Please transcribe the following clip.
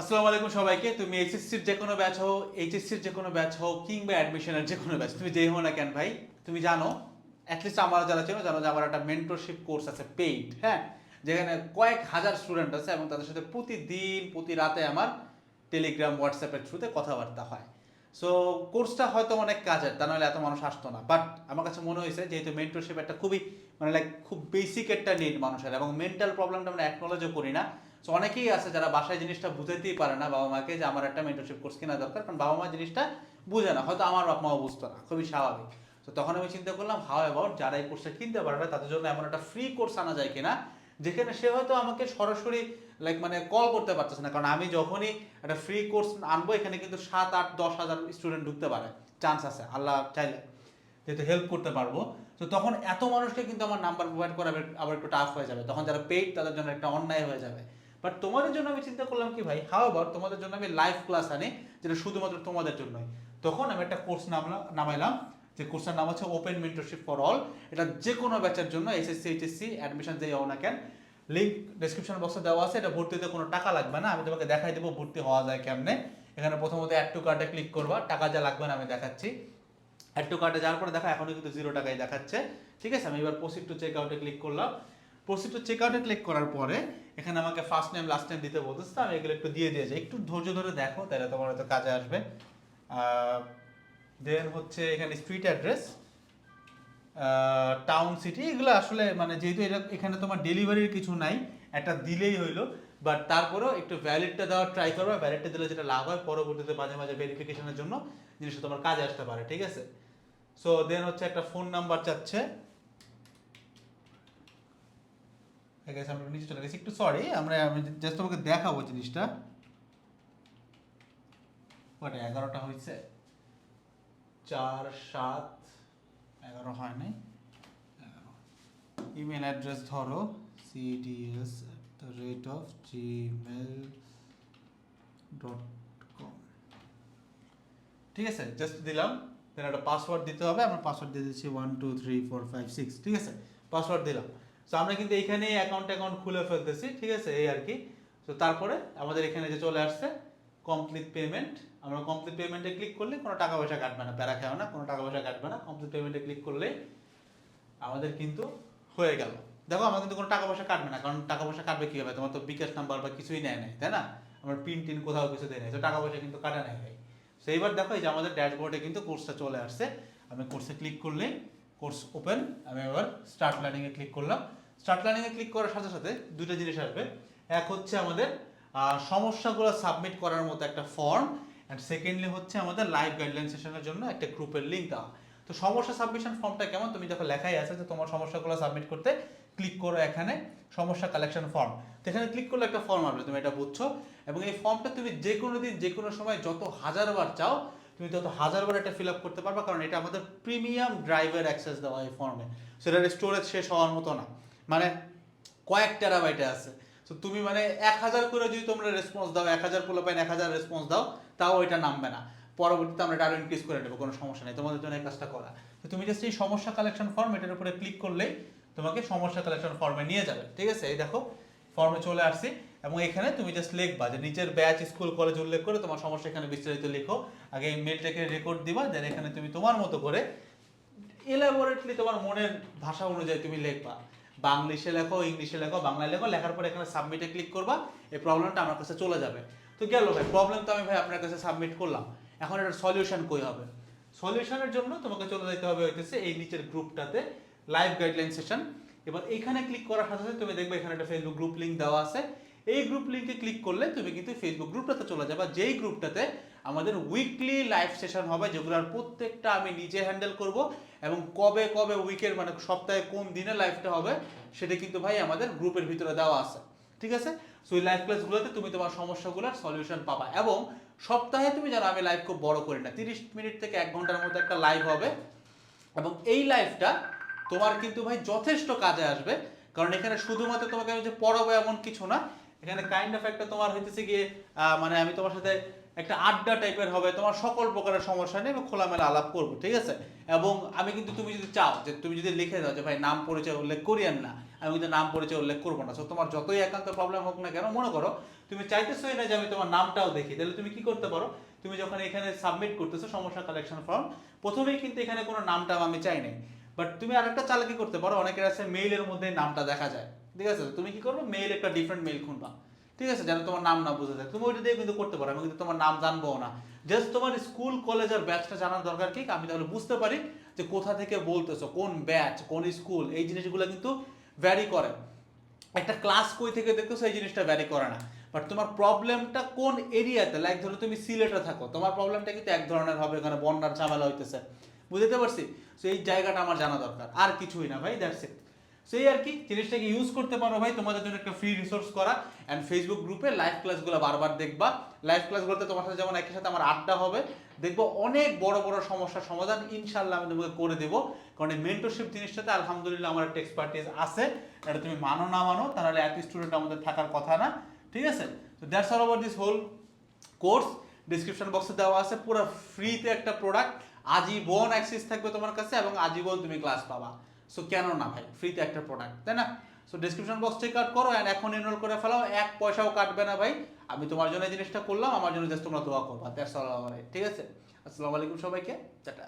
আসসালামু আলাইকুম সবাইকে। তুমি এইচএসসির যে কোনো ব্যাচ হও এইচএসসির যে কোনো ব্যাচ হও কিংবা অ্যাডমিশনের যে কোনো ব্যাচ তুমি যেই হও না কেন ভাই, তুমি জানো অ্যাটলিস্ট আমার যারা চেনো, জানো যে আমার একটা মেন্টরশিপ কোর্স আছে পেইড হ্যাঁ? যেখানে কয়েক হাজার স্টুডেন্ট আছে এবং তাদের সাথে প্রতিদিন, প্রতি রাতে আমার টেলিগ্রাম হোয়াটসঅ্যাপের থ্রুতে কথাবার্তা হয়। সো কোর্সটা হয়তো অনেক কাজের, তা নাহলে এত মানুষ আসতো না। বাট আমার কাছে মনে হয়েছে, যেহেতু মেন্টরশিপ একটা খুবই মানে লাইক খুব বেসিক একটা নিড মানুষের এবং মেন্টাল প্রবলেমটা আমরা অ্যাকনোলেজও করি না সো অনেকেই আছে যারা বাসায় জিনিসটা বুঝাতেই পারে না বাবা মাকে যে আমার একটা মেন্টরশিপ কোর্স কেনা দরকার, কারণ বাবা মা জিনিসটা বুঝে না। হয়তো আমার বাবা মাও বুঝতো না, খুবই স্বাভাবিক। তো তখন আমি চিন্তা করলাম হাউ অ্যাবাউট যারা এই কোর্সটা কিনতে পারে না, তাদের জন্য এমন একটা ফ্রি কোর্স আনা যায় কিনা, যেখানে সে হয়তো আমাকে সরাসরি লাইক মানে কল করতে পারতেছে না। কারণ আমি যখনই একটা ফ্রি কোর্স আনব, এখানে কিন্তু সাত, আট, দশ হাজার স্টুডেন্ট ঢুকতে পারে। চান্স আছে, আল্লাহ চাইলে যেহেতু হেল্প করতে পারব। তো তখন এত মানুষকে কিন্তু আমার নাম্বার প্রোভাইড করা আবার একটু টাফ হয়ে যাবে। তখন যারা পেইড তাদের জন্য একটা অন্যায় হয়ে যাবে। বাট তোমাদের জন্য আমি চিন্তা করলাম কি ভাই হাও আবার তোমাদের জন্য আমি লাইভ ক্লাস আনি, যেটা শুধুমাত্র তোমাদের জন্যই। তখন আমি একটা কোর্স নামলাম নামাইলাম, যে কোর্সটার নাম হচ্ছে ওপেন মেন্টরশিপ ফর অল এটা যে কোনো ব্যাচের জন্য এসএসসি এইচএসসি অ্যাডমিশন যেই হও না কেন লিঙ্ক ডেসক্রিপশন বক্সে দেওয়া আছে, এটা ভর্তিতে কোনো টাকা লাগবে না, আমি তোমাকে দেখাই দেবো ভর্তি হওয়া যায় কেমনে। এখানে প্রথমত অ্যাড টু কার্ডে ক্লিক করবা, টাকা যা লাগবে না আমি দেখাচ্ছি। অ্যাড টু কার্ডে যাওয়ার পরে দেখা এখনও কিন্তু জিরো টাকাই দেখাচ্ছে। ঠিক আছে, আমি এবার প্রসিড টু চেক আউটে ক্লিক করলাম। প্রসিড টু চেক আউটে ক্লিক করার পরে, এখানে আমাকে ফার্স্ট নেম লাস্ট নেম দিতে বলতেছে আমি এগুলো একটু দিয়ে দিয়েছি একটু ধৈর্য ধরে দেখো, তাহলে তোমার হয়তো কাজে আসবে। দেন হচ্ছে এখানে স্ট্রিট অ্যাড্রেস টাউন সিটি এগুলো আসলে মানে যেহেতু এটা, এখানে তোমার ডেলিভারির কিছু নাই, একটা দিলেই হইল। বাট তারপরেও একটু ভ্যালিডটা দেওয়ার ট্রাই করবে ভ্যালিডটা দিলে যেটা লাভ হয়, পরবর্তীতে মাঝে মাঝে ভেরিফিকেশনের জন্য জিনিসটা তোমার কাজে আসতে পারে, ঠিক আছে? সো দেন হচ্ছে একটা ফোন নাম্বার চাচ্ছে। Guess আমরা নিচে চলে গেছি। একটু সরি আমরা, আমি জাস্ট তোমাকে দেখাবো জিনিসটা। কটা এগারোটা হয়েছে? চার, সাত, এগারো হয় নাই? ইমেল অ্যাড্রেস ধরো CDS the rate of Gmail dot com ঠিক আছে জাস্ট দিলাম। দেন একটা পাসওয়ার্ড দিতে হবে। আমরা পাসওয়ার্ড দিয়ে দিচ্ছি one two three four five six ঠিক আছে পাসওয়ার্ড দিলাম। সো আমরা কিন্তু এইখানে অ্যাকাউন্ট অ্যাকাউন্ট খুলে ফেলতেছি, ঠিক আছে? এই আর কি। তো তারপরে আমাদের এখানে যে চলে আসছে কমপ্লিট পেমেন্ট আমরা কমপ্লিট পেমেন্টে ক্লিক করলে কোনো টাকা পয়সা কাটবে না, প্যারা খাবে না, কোনো টাকা পয়সা কাটবে না। কমপ্লিট পেমেন্টে ক্লিক করলে আমাদের কিন্তু হয়ে গেল। দেখো আমার কিন্তু কোনো টাকা পয়সা কাটবে না, কারণ টাকা পয়সা কাটবে কি হবে তোমার তো বিকাশ নাম্বার বা কিছুই নেয় নাই, তাই না? আমার পিন টিন কোথাও কিছু দেয় নাই, তো টাকা পয়সা কিন্তু কাটা নাই ভাই। তো এইবার দেখো, এই যে আমাদের ড্যাশবোর্ডে কিন্তু কোর্সটা চলে আসছে। আমি কোর্সে ক্লিক করলে কোর্স ওপেন। আমি এবার স্টার্ট লার্নিংয়ে ক্লিক করলাম। স্টার্ট লার্নিংয়ে ক্লিক করার সাথে সাথে দুটো জিনিস আসবে। এক হচ্ছে আমাদের সমস্যাগুলো সাবমিট করার মতো একটা ফর্ম অ্যান্ড সেকেন্ডলি হচ্ছে আমাদের লাইভ গাইডলাইন সেশনের জন্য একটা গ্রুপের লিঙ্ক দেওয়া। তো সমস্যা সাবমিশন ফর্মটা কেমন? তুমি দেখো লেখাই আছে যে তোমার সমস্যাগুলো সাবমিট করতে ক্লিক করো এখানে, সমস্যা কালেকশন ফর্ম তো এখানে ক্লিক করলে একটা ফর্ম আসবে, তুমি এটা বুঝছ। এবং এই ফর্মটা তুমি যে কোনো দিন যে কোনো সময় যত হাজারবার চাও তুমি তত হাজারবার এটা ফিল আপ করতে পারবে, কারণ এটা আমাদের প্রিমিয়াম ড্রাইভের অ্যাক্সেস দেওয়া এই ফর্মে সেটার স্টোরেজ শেষ হওয়ার মতো না। মানে কয়েক টেরাবাইটে আছে। তো তুমি মানে এক হাজার করে যদি তোমরা রেসপন্স দাও, এক হাজার পোলা পাইন এক হাজার রেসপন্স দাও, তাও এটা নামবে না। পরবর্তীতে আমরা এটা আরও ইনক্রিজ করে নেব, কোনো সমস্যা নেই। তোমাদের জন্য এই কাজটা করা। তো তুমি জাস্ট এই সমস্যা কালেকশন ফর্ম এটার উপরে ক্লিক করলেই তোমাকে সমস্যা কালেকশন ফর্মে নিয়ে যাবে। ঠিক আছে? এই দেখো ফর্মে চলে আসছি। এবং এখানে তুমি জাস্ট লিখবা যে নিচের ব্যাচ স্কুল কলেজ উল্লেখ করে তোমার সমস্যা এখানে বিস্তারিত লিখো। আগে এই মেলটাকে রেকর্ড দিবা দেন এখানে তুমি তোমার মতো করে এলাবোরেটলি তোমার মনের ভাষা অনুযায়ী তুমি লিখবা। বাংলিশে লেখো, ইংলিশে লেখো, বাংলায় লেখো, লেখার পরে এখানে সাবমিটে ক্লিক করবা, এই প্রবলেমটা আমার কাছে চলে যাবে। তো গেল ভাই প্রবলেম তো আমি ভাই আপনার কাছে সাবমিট করলাম। এখন এটার সলিউশন কই হবে? সলিউশনের জন্য তোমাকে চলে যেতে হবে হইতেছে এই নিচের গ্রুপটাতে লাইভ গাইডলাইন সেশন এবার এখানে ক্লিক করার সাথে সাথে তুমি দেখবে এখানে একটা ফেসবুক গ্রুপ লিঙ্ক দেওয়া আছে। এই গ্রুপ লিঙ্কে ক্লিক করলে তুমি কিন্তু ফেসবুক গ্রুপটাতে চলে যাবে। যেই গ্রুপটাতে আমাদের উইকলি লাইভ সেশন হবে, যেগুলোর প্রত্যেকটা আমি নিজে হ্যান্ডেল করব এবং কবে কবে উইকের মানে সপ্তাহে কোন দিনে লাইভটা হবে, সেটা কিন্তু ভাই আমাদের গ্রুপের ভিতরে দেওয়া আছে। ঠিক আছে? সো এই লাইভ ক্লাসগুলোতে তুমি তোমার সমস্যাগুলোর সলিউশন পাবা এবং সপ্তাহে তুমি জানো আমি লাইভ খুব বড় করি না, তিরিশ মিনিট থেকে এক ঘণ্টার মধ্যে একটা লাইভ হবে এবং এই লাইভটা তোমার কিন্তু ভাই যথেষ্ট কাজে আসবে। কারণ এখানে শুধুমাত্র তোমাকে আমি যে পড়াবো এমন কিছু না এখানে কাইন্ড অফ একটা তোমার হইতেছে গিয়ে মানে আমি তোমার সাথে একটা আড্ডা টাইপের হবে, তোমার সকল প্রকারের সমস্যা নিয়ে আমি খোলামেলা আলাপ করব, ঠিক আছে? এবং আমি কিন্তু তুমি যদি চাও যে তুমি যদি লিখে দাও যে, ভাই, নাম পরিচয় উল্লেখ করিয়েন না, আমি কিন্তু নাম পরিচয় উল্লেখ করব না। সো তোমার যতই একান্ত প্রবলেম হোক না কেন, মনে করো, তুমি চাইতেছোই না যে আমি তোমার নামটাও দেখি। তাহলে তুমি কি করতে পারো? তুমি যখন এখানে সাবমিট করতেছো সমস্যা কালেকশন ফর্ম প্রথমেই কিন্তু এখানে কোনো নামটা আমি চাই নাই। বাট তুমি আরেকটা চালাকি করতে পারো, অনেকের আছে মেইলের মধ্যে নামটা দেখা যায়। ঠিক আছে? তুমি কি করবে? মেইল একটা ডিফারেন্ট মেইল খুলবা ঠিক আছে? যেন তোমার নাম না বোঝা যায়। তুমি ওইটা দিয়ে কিন্তু করতে পারো। আমি কিন্তু তোমার নাম জানব না। জাস্ট তোমার স্কুল কলেজ আর ব্যাচটা জানার দরকার কি? আমি তাহলে বুঝতে পারি যে কোথা থেকে বলতেছো, কোন ব্যাচ কোন স্কুল এই জিনিসগুলো কিন্তু ভ্যারি করে। একটা ক্লাস কই থেকে দেখতেছো, এই জিনিসটা ভ্যারি করে না। বাট তোমার প্রবলেমটা কোন এরিয়াতে লাইক ধরো তুমি সিলেটে থাকো। তোমার প্রবলেমটা কিন্তু এক ধরনের হবে। এখানে বন্যার ঝামেলা হইতেছে। বুঝতে পারছি? তো এই জায়গাটা আমার জানা দরকার। আর কিছুই না ভাই দ্যাটস ইট সেই আর কি জিনিসটাকে ইউজ করতে পারো ভাই, তোমাদের জন্য একটা ফ্রি রিসোর্স করা। অ্যান্ড ফেসবুক গ্রুপে লাইভ ক্লাসগুলো বারবার দেখবা। লাইভ ক্লাসগুলোতে তোমার সাথে যেমন একই সাথে আমার আড্ডা হবে, দেখব অনেক বড় বড় সমস্যার সমাধান ইনশাল্লাহ আমি তোমাকে করে দেবো। কারণ এই মেন্টরশিপ জিনিসটাতে আলহামদুলিল্লাহ আমার একটা এক্সপার্টিস আছে। এটা তুমি মানো না মানো, তাহলে এত স্টুডেন্ট আমাদের থাকার কথা না। ঠিক আছে? তো that's all over this whole course description বক্সে দেওয়া আছে, পুরো ফ্রিতে একটা প্রোডাক্ট আজীবন অ্যাক্সেস থাকবে তোমার কাছে এবং আজীবন তুমি ক্লাস পাবা। সো কেন না ভাই? ফ্রিতে একটা প্রোডাক্ট তাই না? So description box check out করো অ্যান্ড এখন এনরোল করে ফেলাও, এক পয়সাও কাটবে না ভাই। আমি তোমার জন্য এই জিনিসটা করলাম, আমার জন্য জাস্ট তোমরা দোয়া করবা দ্যাটস অল ঠিক আছে? আসসালামু আলাইকুম সবাইকে, টাটা।